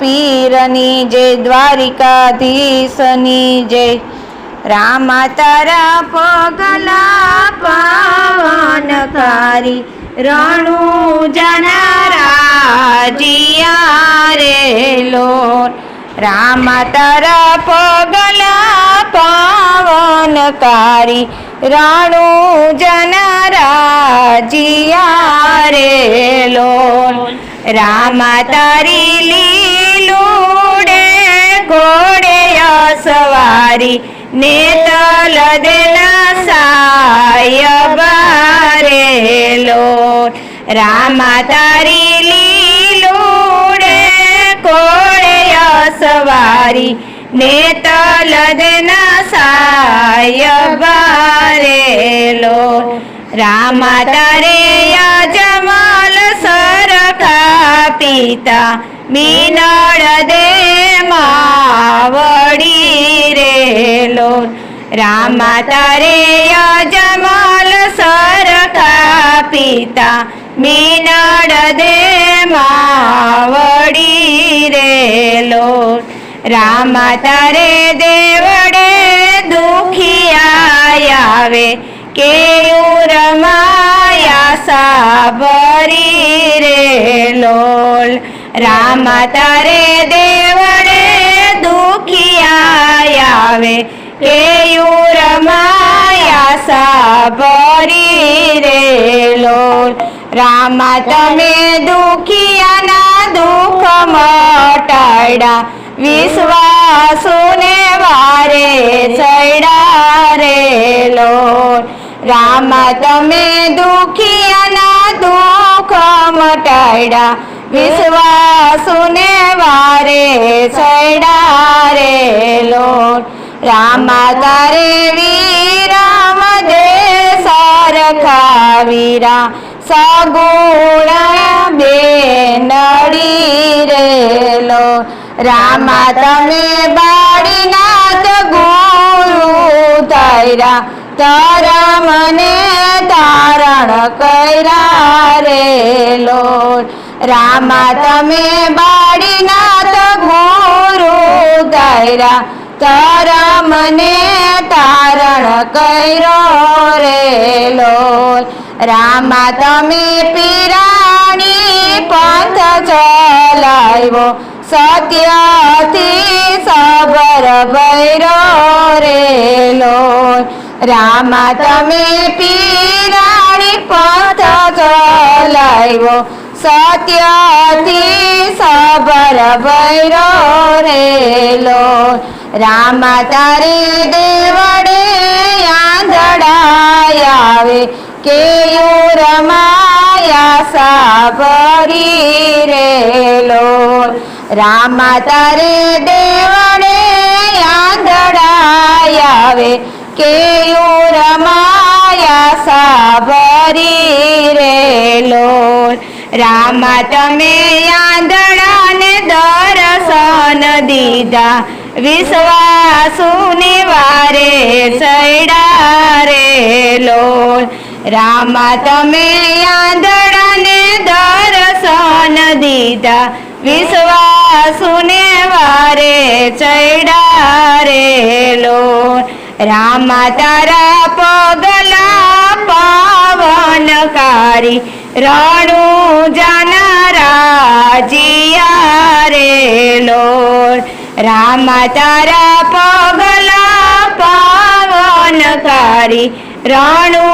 પીરની જય દ્વારિકાધીશની જય રામા તારા પગલા પાવનકારી રણુ જનારા રે લોર. રામા તારા પગલા પાવનકારી રણુ જનારા રે લોન રામા તારી લીલુડે ઘોડે સવારી, નેતલ દેના સાયબારેલો રામા તારી લીલુડે ઘોડે સવારી, નેતલ દેના સાયબારેલો રામા તારે યજમાલ સરખા પિતા મીનળ દે માવડી રેલો રામા તારે યજમાલ સરખા પિતા. મીનળ દે માવડી રેલો રામા તારે દેવડે દુખિયા આવે કે રમાયા સાબરી રે લોલ રામા તારે દેવડે દુખિયા આવે કે રમાયા સાબરી રે લોલ. રામા તમે દુખિયાના દુઃખ મટાડા વિશ્વાસુને વારે ચડા રે લોલ. રામા તમે દુખિયાના દુઃખ મટાડ્યા વિશ્વાસુને વારે સડારે લો રામા તારે વીરામ દે સારખા વીરા સગુણા બે નડી રે લો રામા તમે બાળીનાથ ગુરુ તારા તારા મને તારણ કર્યા રે લોટ રામા, તમે બાળીનાથ ગુરુ કર્યા તારા મને તારણ કર્યો રે લોટ રામા, તમે પીરાણી પંથ ચલાવ્યો, સત્યથી સબર ભૈરો રે લોટ રામા, તમે પીરાણી પંથ ચલાવ્યો સત્યથી સબર ભૈરો રેલો રામા તારી દેવડે આંધળાય આવે કે રમાયા સાબરી રેલો રામા તારી દેવડે આંધળાય આવે કે રમાયા સાબરી રેલો રામા તમે આંધળાને દર્શન દીધા. વિશ્વાસુને વારે સૈડા રેલો રામા તમે આંધળાને દર્શન દીધા. વિશ્વાસુને વારે ચૈડા રેલો રામા તારા પગલા પાવનકારી. રણુ જાનારા, જીયા રેલો રામા તારા પગલા પાવનકારી. રણુ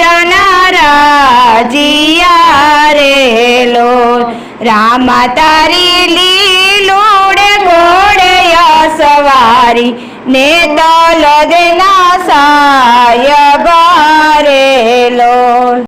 જાનારા, જીયા રેલો રામા તારી લીલોડે ઘોડે સવારી. ને તલ દેના સાય બારેલો